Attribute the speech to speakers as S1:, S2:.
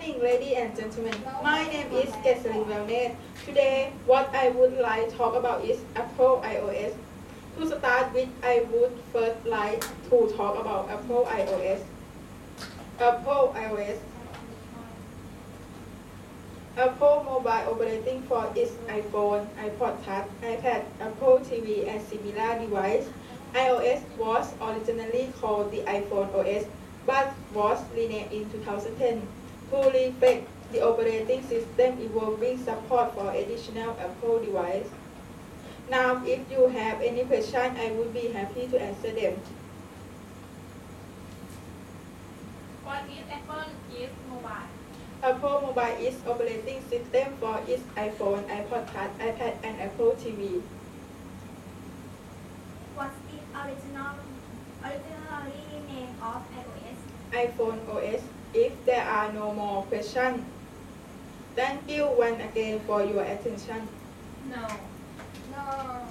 S1: morning, ladies and gentlemen. My name is Esselin Wellness. Today, what I would like to talk about is Apple iOS. To start with, I would first like to talk about Apple iOS. Apple iOS. Apple mobile operating for its iPhone, iPod Touch, iPad, Apple TV, and similar device. iOS was originally called the iPhone OS, but was renamed in 2010 to reflect the operating system evolving support for additional Apple device. Now, if you have any question, I would be happy to answer them.
S2: What is Apple is mobile?
S1: Apple Mobile is operating system for its iPhone, iPod Touch, iPad, and Apple TV.
S3: What's the original originally name of iOS?
S1: iPhone OS. If there are no more questions, thank you once again for your attention.
S2: No.
S3: No.